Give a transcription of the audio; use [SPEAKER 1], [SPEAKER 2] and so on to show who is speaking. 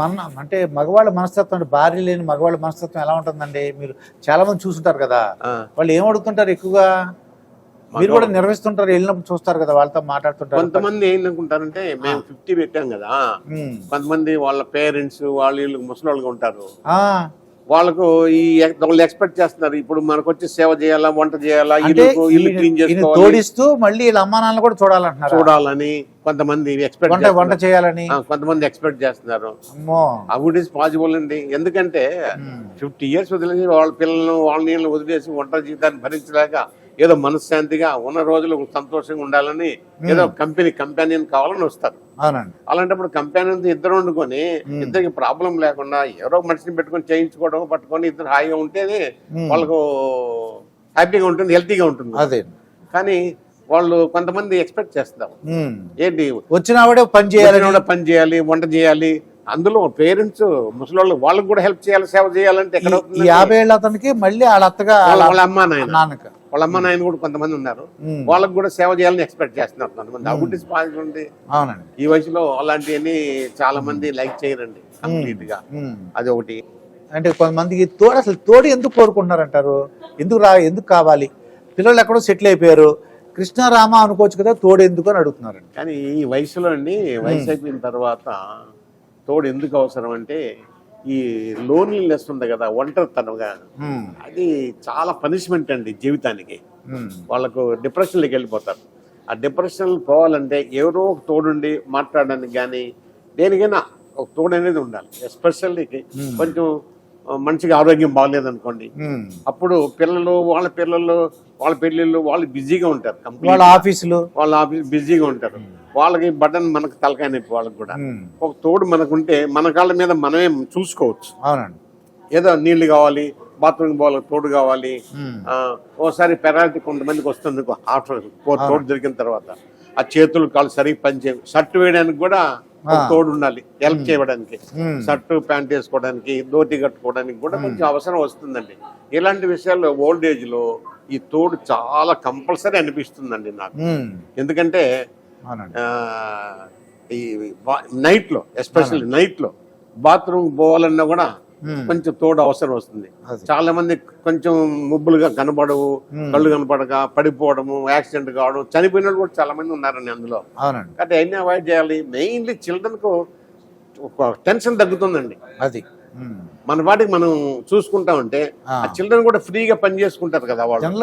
[SPEAKER 1] మన అంటే మగవాళ్ళ మనస్తత్వం అంటే భార్య లేని మగవాళ్ళ మనస్తత్వం ఎలా ఉంటుందండి? మీరు చాలా మంది చూస్తుంటారు కదా వాళ్ళు ఏం అడుగుతుంటారు ఎక్కువగా? మీరు కూడా నిర్వహిస్తుంటారు వెళ్ళినప్పుడు చూస్తారు కదా వాళ్ళతో మాట్లాడుతుంటారు.
[SPEAKER 2] కొంతమంది ఏంటనుకుంటారంటే మేము ఫిఫ్టీ పెట్టాం కదా. కొంతమంది వాళ్ళ పేరెంట్స్ వాళ్ళు వీళ్ళు ముసలి ఉంటారు. వాళ్ళకు ఈ వాళ్ళు ఎక్స్పెక్ట్ చేస్తున్నారు. ఇప్పుడు మనకు వచ్చి సేవ చేయాలా వంట చేయాలా ఇల్లు ఇల్లు క్లీన్ చేసుకోవాలి.
[SPEAKER 1] తోడిస్తూ మళ్ళీ వీళ్ళ అమ్మా నాన్న కూడా చూడాలంటున్నారు?
[SPEAKER 2] చూడాలని కొంతమంది ఎక్స్పెక్ట్
[SPEAKER 1] వంట చేయాలని?
[SPEAKER 2] కొంతమంది ఎక్స్పెక్ట్ చేస్తున్నారు.
[SPEAKER 1] అమ్మో.
[SPEAKER 2] అవి ఇస్ పాసిబుల్ అండి. ఎందుకంటే. ఫిఫ్టీ ఇయర్స్ వదిలేసి వాళ్ళ పిల్లలను వాళ్ళ నీళ్ళని వదిలేసి వంట జీవితాన్ని భరించలేక ఏదో మనశ్శాంతిగా ఉన్న రోజులు సంతోషంగా ఉండాలని ఏదో కంపెనీ కంపానియన్ కావాలని వస్తారు. అలాంటప్పుడు కంపానియన్ ఇద్దరు వండుకొని ఇద్దరికి ప్రాబ్లం లేకుండా ఎవరో మనిషిని పెట్టుకొని చేయించుకోవడం పట్టుకొని ఇద్దరు హాయిగా ఉంటేనే
[SPEAKER 1] Hmm.
[SPEAKER 2] వాళ్ళకు హ్యాపీగా ఉంటుంది హెల్తీగా ఉంటుంది.
[SPEAKER 1] అదే.
[SPEAKER 2] కానీ వాళ్ళు కొంతమంది ఎక్స్పెక్ట్ చేస్తారు. ఏంటి?
[SPEAKER 1] వచ్చిన ఆవిడే పని
[SPEAKER 2] చేయాలి. పని చేయాలి వంట చేయాలి. అందులో పేరెంట్స్ ముసలి వాళ్ళకి కూడా హెల్ప్ చేయాలి సేవ చేయాలంటే ఎక్కడ?
[SPEAKER 1] యాభై ఏళ్ళ అతనికి మళ్ళీ వాళ్ళ అత్తగా
[SPEAKER 2] వాళ్ళ అమ్మ నాయన. వాళ్ళ అమ్మ నాయన కూడా కొంతమంది ఉన్నారు. వాళ్ళకి కూడా సేవ చేయాలని ఎక్స్పెక్ట్ చేస్తున్నారు కొంతమంది. అవి పాజిటివ్ ఉంది
[SPEAKER 1] అవునండి.
[SPEAKER 2] ఈ వయసులో అలాంటివన్నీ చాలా మంది లైక్ చేయరండి
[SPEAKER 1] కంప్లీట్గా.
[SPEAKER 2] అది ఒకటి.
[SPEAKER 1] అంటే కొంతమందికి తోడు అసలు తోడు ఎందుకు కోరుకుంటున్నారంటారు? ఎందుకు రా ఎందుకు కావాలి? పిల్లలు ఎక్కడో సెటిల్ అయిపోయారు. కృష్ణారామ అనుకోవచ్చు కదా తోడు ఎందుకు అని అడుగుతున్నారండి.
[SPEAKER 2] కానీ ఈ వయసులో అండి వయసు అయిపోయిన తర్వాత తోడు ఎందుకు అవసరం అంటే ఈ లోన్లీనెస్ ఉంది కదా ఒంటరితనంగా. అది చాలా పనిష్మెంట్ అండి జీవితానికి. వాళ్ళకు డిప్రెషన్లోకి వెళ్ళిపోతారు ఆ డిప్రెషన్ పోవాలంటే ఎవరో ఒక తోడుండి మాట్లాడడానికి కానీ దేనికైనా ఒక తోడు అనేది ఉండాలి ఎస్పెషల్లీ కొంచెం మనిషికి ఆరోగ్యం బాగలేదనుకోండి. అప్పుడు పిల్లలు వాళ్ళ పిల్లలు వాళ్ళ పెళ్ళిళ్ళు వాళ్ళు బిజీగా ఉంటారు
[SPEAKER 1] వాళ్ళ. ఆఫీసులు
[SPEAKER 2] వాళ్ళ ఆఫీస్ బిజీగా ఉంటారు వాళ్ళకి బటన్ మనకు తలకాయ నొప్పి వాళ్ళకి కూడా. ఒక తోడు మనకుంటే మన కాళ్ళ మీద మనమే చూసుకోవచ్చు.
[SPEAKER 1] అవునండి.
[SPEAKER 2] ఏదో నీళ్ళు కావాలి బాత్రూమ్ పోవాలి తోడు కావాలి. ఓసారి పెరాలిటీ కొంతమందికి వస్తుంది ఆఫ్టర్ తోడు దొరికిన తర్వాత ఆ చేతులు కాళ్ళు సరిగ్గా పనిచేయ షర్ట్ వేయడానికి కూడా. తోడు ఉండాలి హెల్ప్ చేయడానికి. షర్ట్ ప్యాంట్ వేసుకోవడానికి ధోతి కట్టుకోవడానికి కూడా కొంచెం అవసరం వస్తుందండి. ఇలాంటి విషయాల్లో ఓల్డ్ ఏజ్లో ఈ తోడు చాలా కంపల్సరీ అనిపిస్తుందండి నాకు. ఎందుకంటే ఈ నైట్లో ఎస్పెషల్లీ నైట్లో బాత్రూమ్ పోవాలన్నా కూడా. కొంచెం తోడు అవసరం వస్తుంది. చాలా మంది కొంచెం ముబ్బులుగా కనబడవు
[SPEAKER 1] Hmm.
[SPEAKER 2] కళ్ళు కనపడక పడిపోవడము యాక్సిడెంట్ కావడం చనిపోయిన కూడా చాలా మంది ఉన్నారండి అందులో కాబట్టి అవన్నీ అవాయిడ్ చేయాలి మెయిన్లీ చిల్డ్రన్కు ఒక టెన్షన్ తగ్గుతుందండి
[SPEAKER 1] అది.
[SPEAKER 2] మన వాటికి మనం చూసుకుంటా ఉంటే
[SPEAKER 1] ఆ.
[SPEAKER 2] చిల్డ్రన్ కూడా ఫ్రీగా పని చేసుకుంటారు కదా వాళ్ళు